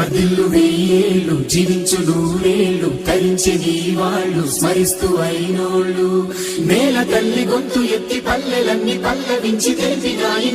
పదిల్లు వెయ్యేళ్ళు జీవించు నూరేళ్ళు తరించే నీ వాళ్ళు స్మరిస్తూ అయినోళ్ళు. నేల తల్లి గొంతు ఎత్తి పల్లెలన్నీ పల్లవించి తెలిపినాయి